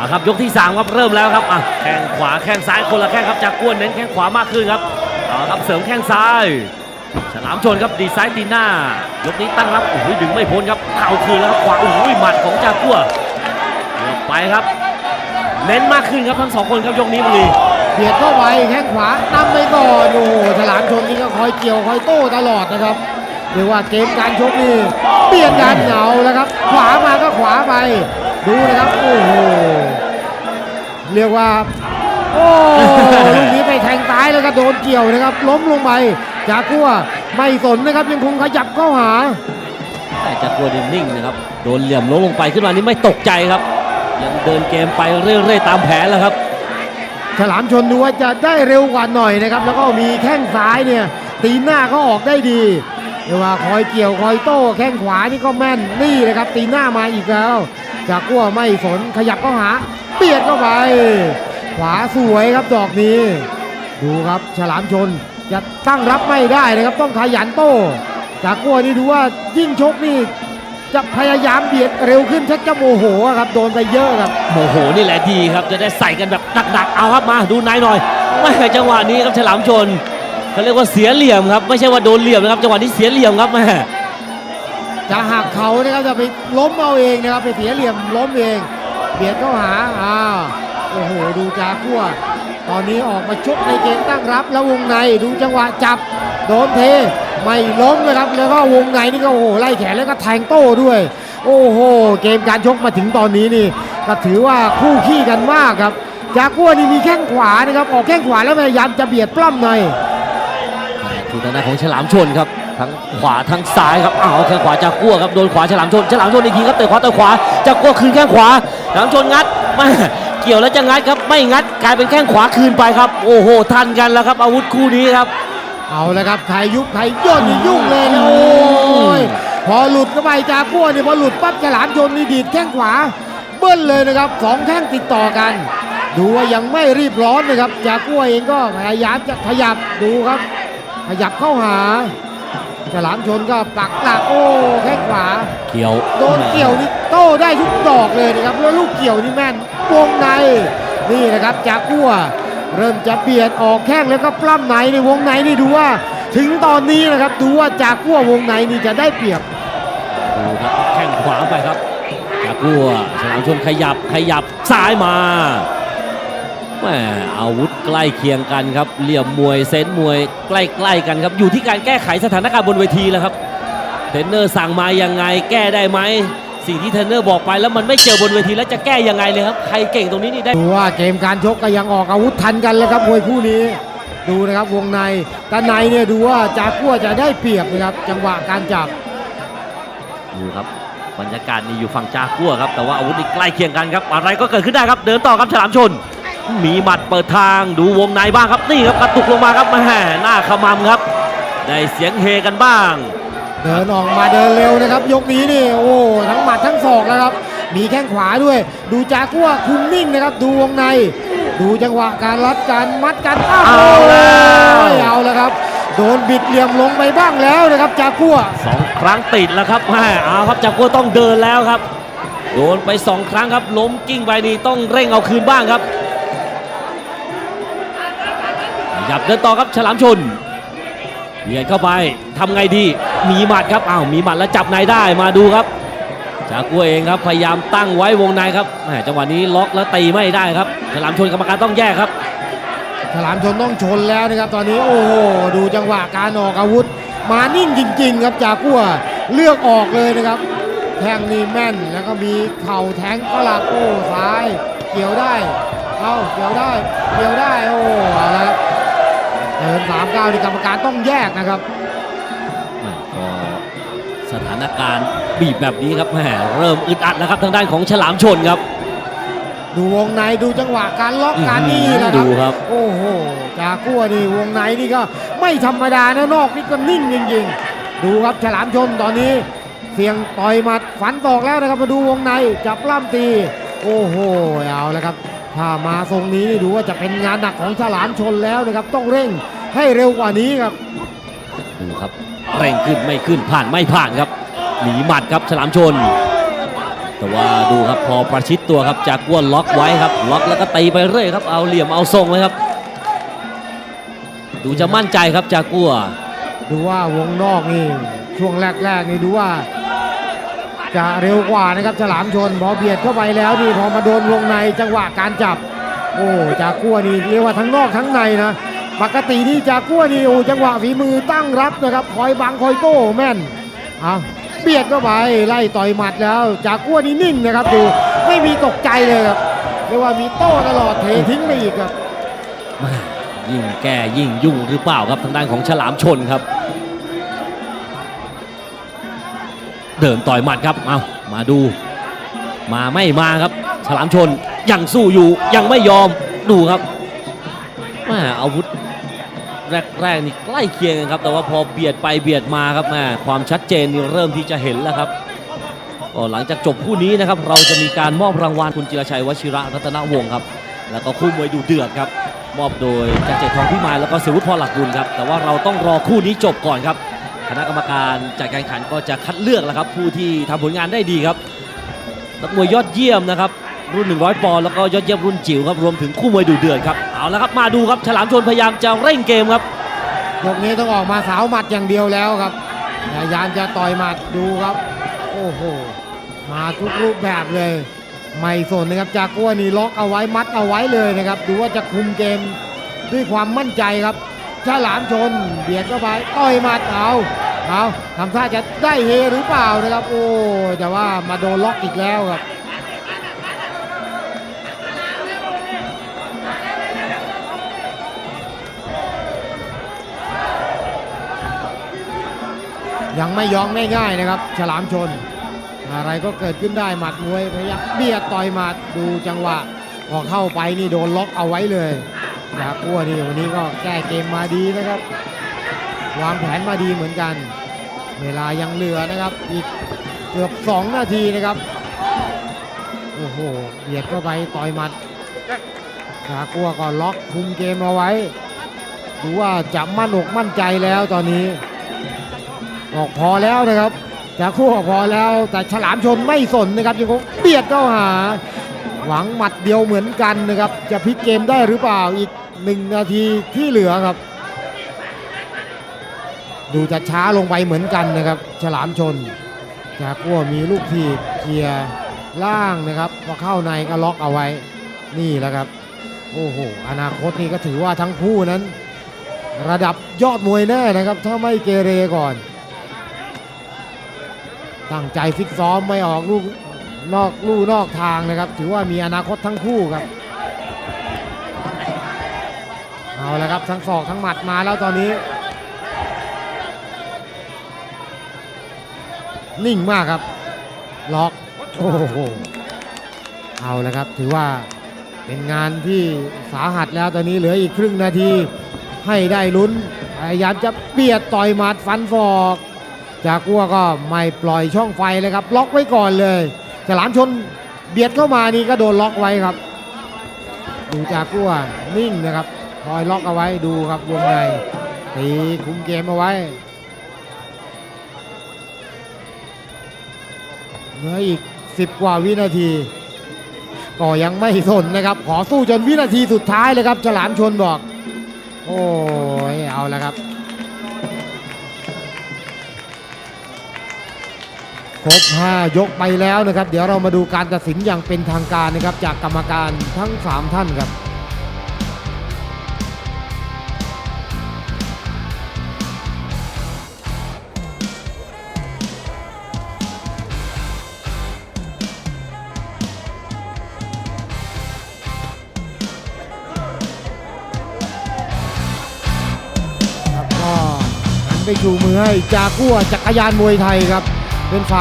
อะครับยกที่สามครับเริ่มแล้วครับอะแข้งขวาแข้งซ้ายคนละแข้งครับจากกวนเน้นแข้งขวามากขึ้นครับเอาครับเสริมแข้งซ้ายฉลามชนครับดีไซน์ตีหน้ายกนี้ตั้งรับโอ้โหดึงไม่พ้นครับเข่าคืนแล้วครับขวาโอ้โหหมัดของจากกัวเกือบไปครับ เน้นมากขึ้นครับทั้งสองคนครับยกนี้บุรีเบียดเข้าไปแข้งขวานำไปก่อนโอ้โหฉลามชนนี่ก็คอยเกี่ยวคอยโต้ตลอดนะครับเรียกว่าเกมการชกนี่เปลี่ยนกันเหงาแล้วครับ ขวามาก็ขวาไป ดูนะครับ โอ้โห เรียกว่า โอ้ลูกนี้ไปแทงซ้ายแล้วก็โดนเกี่ยวนะครับ ล้มลงไปจากกัวไม่สนนะครับยังคงขยับเข้าหา แต่จากกัวนี่นิ่งนะครับ โดนเหลี่ยมล้มลงไปขึ้นมานี่ไม่ตกใจครับ ยังเดินเกมไปเรื่อยๆตามแผนแล้วครับ ฉลามชนดูว่าจะได้เร็วกว่าหน่อยนะครับ แล้วก็มีแข้งซ้ายเนี่ยตีหน้าก็ออกได้ดีเรียกว่าคอยเกี่ยวคอยโต้แข้งขวานี่ก็แม่นนี่นะครับตีหน้ามาอีกแล้ว จากกัวไม่สนขยับเข้าหาเบียดเข้าไป ขวาสวยครับดอกนี้ ดูครับฉลามชนจะตั้งรับไม่ได้นะครับต้องขยันโต้ จากกัวนี่ดูว่ายิ่งชกนี่จะพยายามเบียดเร็วขึ้นชักจะโมโหครับโดนไปเยอะครับโมโหนี่แหละดีครับจะได้ใส่กันแบบหนักๆเอาครับมาดูนายหน่อย ไม่จังหวะนี้ครับฉลามชนเขาเรียกว่าเสียเหลี่ยมครับไม่ใช่ว่าโดนเหลี่ยมนะครับจังหวะนี้เสียเหลี่ยมครับแม่ จะหักเขานะครับจะไปล้มเอาเองนะครับไปเสียเหลี่ยมล้มเอง เบียดเข้าหาอ้าวโอ้โหดูจากัวตอนนี้ออกมาชกในเกมตั้งรับ แล้ววงในดูจังหวะจับโดนเทไม่ล้มนะครับแล้วก็วงในนี่ก็โอ้โหไล่แขนแล้วก็แทงโต้ด้วย โอ้โห เกมการชกมาถึงตอนนี้นี่ ก็ถือว่าคู่ขี้กันมากครับ จากัวนี่มีแข้งขวานะครับออกแข้งขวาแล้วพยายามจะเบียดปล้ำในทีทางด้านของฉลามชนครับ ทั้งขวาทั้งซ้ายครับอ้าวแข้งขวาจากกัวครับโดนขวาฉลามชนฉลามชนอีกทีครับเตะขวาเตะขวาจากกัวคืนแข้งขวาฉลามชนงัดแม่เกี่ยวแล้วจะงัดครับไม่งัดกลายเป็นแข้งขวาคืนไปครับ โอ้โหทันกันแล้วครับ อาวุธคู่นี้ครับ เอาละครับใครยุบใครย่นนี่ยุ่งเลยนะโอ้ยพอหลุดเข้าไปจากกัวนี่พอหลุดปั๊บฉลามชนนี่ดีดแข้งขวาเบิ้ลเลยนะครับสองแข้งติดต่อกันดูว่ายังไม่รีบร้อนนะครับจากกัวเองก็พยายามจะขยับดูครับ ขยับเข้าหา ฉลามชนก็ปักหลักโอ้แข้งขวา เกี่ยวโดนเกี่ยวนี่โต้ได้ทุกดอกเลยนะครับแล้วลูกเกี่ยวนี่แม่นวงในนี่นะครับจากกัวเริ่มจะเบียดออกแข้งแล้วก็ปล้ำในในวงในนี่ดูว่า ถึงตอนนี้นะครับดูว่าจากกัววงในนี่จะได้เปรียบดูครับแข้งขวาไปครับ จากกัวฉลามชนขยับขยับซ้ายมาแหมอาวุธใกล้เคียงกันครับ เหลี่ยมมวยเซนส์มวยใกล้ๆกันครับ อยู่ที่การแก้ไขสถานการณ์บนเวทีแล้วครับ เทรนเนอร์สั่งมายังไง แก้ได้ไหม สิ่งที่เทรนเนอร์บอกไปแล้วมันไม่เจอบนเวทีแล้วจะแก้ยังไงเลยครับ ใครเก่งตรงนี้นี่ได้ ดูว่าเกมการชกก็ยังออกอาวุธทันกันแล้วครับมวยคู่นี้ ดูนะครับวงในแต่ในเนี่ยดูว่าจากกัวจะได้เปรียบนะครับ จังหวะการจับ ดูครับบรรยากาศนี่อยู่ฝั่งจากัวครับ แต่ว่าอาวุธนี่ใกล้เคียงกันครับ อะไรก็เกิดขึ้นได้ครับ เดินต่อครับฉลามชน มีหมัดเปิดทางดูวงในบ้างครับนี่ครับกระตุกลงมาครับแม่หน้าขมำครับ ได้เสียงเฮกันบ้าง เดินออกมาเดินเร็วนะครับ ยกนี้นี่โอ้ทั้งหมัดทั้งศอกแล้วครับ มีแข้งขวาด้วย ดูจากัวคุมนิ่งนะครับ ดูวงใน ดูจังหวะการรัดการมัดกันอ้าวเอาแล้วโอ้ยเอาแล้วครับโดนบิดเหลี่ยมลงไปบ้างแล้วนะครับจากัวสองครั้งติดแล้วครับแม่เอาครับจากัวต้องเดินแล้วครับ โดนไปสองครั้งครับล้มกิ้งไปนี่ต้องเร่งเอาคืนบ้างครับ ยับเดินต่อครับฉลามชนเบียดเข้าไปทำไงดีมีหมัดครับอ้าวมีหมัดแล้วจับในได้มาดูครับจากกัวเองครับพยายามตั้งไว้วงในครับแหมจังหวะนี้ล็อกแล้วตีไม่ได้ครับฉลามชนกรรมการต้องแยกครับฉลามชนต้องชนแล้วนะครับตอนนี้โอ้โหดูจังหวะการออกอาวุธ มานิ่งจริง ๆ ครับจากัวเลือกออกเลยนะครับ แทงนี่แม่นแล้วก็มีเข่าแทงกลับโอ้ซ้าย เกี่ยวได้ เอาเกี่ยวได้ เกี่ยวได้โอ้เอาละครับ เดินสามเก้านี่กรรมการต้องแยกนะครับแม่ก็สถานการณ์บีบแบบนี้ครับแหมเริ่มอึดอัดแล้วครับทางด้านของฉลามชนครับ ดูวงในดูจังหวะการล็อกการนี่นะคดูรับครับ โอ้โหจากัวนี่วงในนี่ก็ไม่ธรรมดานะนอกนี่ก็นิ่งจริงๆ ดูครับฉลามชนตอนนี้เสียงต่อยหมัดฝันตอกแล้วนะครับมาดูวงในจับปล้ำตี โอ้โหเอาแล้วครับ ถ้ามาทรงนี้นี่ดูว่าจะเป็นงานหนักของฉลามชนแล้วนะครับ ต้องเร่งให้เร็วกว่านี้ครับดูครับเร่งขึ้นไม่ขึ้นผ่านไม่ผ่านครับหนีหมัดครับฉลามชน แต่ว่าดูครับพอประชิดตัวครับจากกัวล็อกไว้ครับล็อกแล้วก็ตีไปเรื่อยครับเอาเหลี่ยมเอาทรงเลยครับ ดูจะมั่นใจครับจากกัวดูว่าวงนอกนี่ช่วงแรกๆนี่ดูว่า จะเร็วกว่านะครับฉลามชนพอเบียดเข้าไปแล้วนี่พอมาโดนวงในจังหวะการจับ โอ้จากกั้วนี่เรียกว่าทั้งนอกทั้งในนะปกตินี่จากกั้วนี่โอ้จังหวะฝีมือตั้งรับนะครับคอยบังคอยโต้แม่นเอาเบียดเข้าไปไล่ต่อยหมัดแล้ว จากกั้วนี่นิ่งนะครับดูไม่มีตกใจเลยครับเรียกว่ามีโต้ตลอดเททิ้งไปอีกครับม่ยิ่งแก้ยิ่งยุ่งหรือเปล่าครับทางด้านของฉลามชนครับ เดินต่อยหมัดครับเอามาดู มาไม่มาครับ ฉลามชนยังสู้อยู่ยังไม่ยอมดูครับแม่อาวุธแรกๆนี่ใกล้เคียงกันครับ แต่ว่าพอเบียดไปเบียดมาครับแม่ความชัดเจนนี่เริ่มที่จะเห็นแล้วครับก็หลังจากจบคู่นี้นะครับ เราจะมีการมอบรางวัลคุณจิรชัยวชิระรัตนวงศ์ครับ แล้วก็คู่มวยดูเดือดครับ มอบโดยจ่าเจตทองพิมายแล้วก็เสวุฒิพรหลักบุญครับ แต่ว่าเราต้องรอคู่นี้จบก่อนครับ คณะกรรมการจัดการแข่งขันก็จะคัดเลือกแล้วครับ ผู้ที่ทำผลงานได้ดีครับนักมวยยอดเยี่ยมนะครับรุ่น 100 ปอนด์แล้วก็ยอดเยี่ยมรุ่นจิ๋วครับรวมถึงคู่มวยดูเดือดครับเอาละครับมาดูครับฉลามชนพยายามจะเร่งเกมครับยกนี้ต้องออกมาสาวหมัดอย่างเดียวแล้วครับพยายามจะต่อยหมัดดูครับ โอ้โหมาทุกรูปแบบเลย ไม่สนนะครับจากกัวนี่ล็อกเอาไว้มัดเอาไว้เลยนะครับ ดูว่าจะคุมเกมด้วยความมั่นใจครับ ฉลามชนเบียดเข้าไปต่อยหมัดเอาเอาทำท่าจะได้เฮหรือเปล่านะครับ โอ้แต่ว่ามาโดนล็อกอีกแล้วครับยังไม่ยอมง่ายๆนะครับ ฉลามชน อะไรก็เกิดขึ้นได้หมัดมวยพยายามเบียดต่อยหมัดดูจังหวะพอเข้าไปนี่โดนล็อกเอาไว้เลย จากกัวนี่วันนี้ก็แก้เกมมาดีนะครับ วางแผนมาดีเหมือนกัน เวลายังเหลือนะครับ อีกเกือบ 2 นาทีนะครับ โอ้โหเบียดเข้าไปต่อยหมัดจากกัวก็ล็อกคุมเกมเอาไว้ดูว่าจะมั่นอกมั่นใจแล้วตอนนี้ออกพอแล้วนะครับจากคู่ออกพอแล้วแต่ฉลามชนไม่สนนะครับยังคงเบียดเข้าหา หวังหมัดเดียวเหมือนกันนะครับ จะพลิกเกมได้หรือเปล่าอีก หนึ่งนาทีที่เหลือครับ ดูจะช้าลงไปเหมือนกันนะครับ ฉลามชน จากกัวมีลูกทีบเคลียร์ล่างนะครับพอเข้าในก็ล็อกเอาไว้นี่แหละครับ โอ้โหอนาคตนี่ก็ถือว่าทั้งคู่นั้น ระดับยอดมวยแน่นะครับ ถ้าไม่เกเรก่อน ตั้งใจฟิตซ้อมไม่ออกลูกนอกลู่นอกทางนะครับ ถือว่ามีอนาคตทั้งคู่ครับ เอาละครับทั้งศอกทั้งหมัดมาแล้วตอนนี้ นิ่งมากครับ ล็อกโอ้โหเอาละครับถือว่าเป็นงานที่สาหัสแล้วตอนนี้เหลืออีกครึ่งนาทีให้ได้ลุ้นพยายามจะเบียดต่อยหมัดฟันศอก จากกัวก็ไม่ปล่อยช่องไฟเลยครับ ล็อกไว้ก่อนเลยฉลามชนเบียดเข้ามานี่ก็โดนล็อกไว้ครับ ดูจากกัวนิ่งนะครับ คอยล็อกเอาไว้ดูครับวงในตีคุมเกมเอาไว้เหลืออีก 10 กว่าวินาที ก็ยังไม่สนนะครับ ขอสู้จนวินาทีสุดท้ายเลยครับ ฉลามชนบอก โอ้ยเอาแล้วครับครบ5ยกไปแล้วนะครับ เดี๋ยวเรามาดูการตัดสินอย่างเป็นทางการนะครับ จากกรรมการทั้ง 3 ท่านครับ ไปชูมือให้จากกัวจักรยานมวยไทยครับเป็นฝ่าย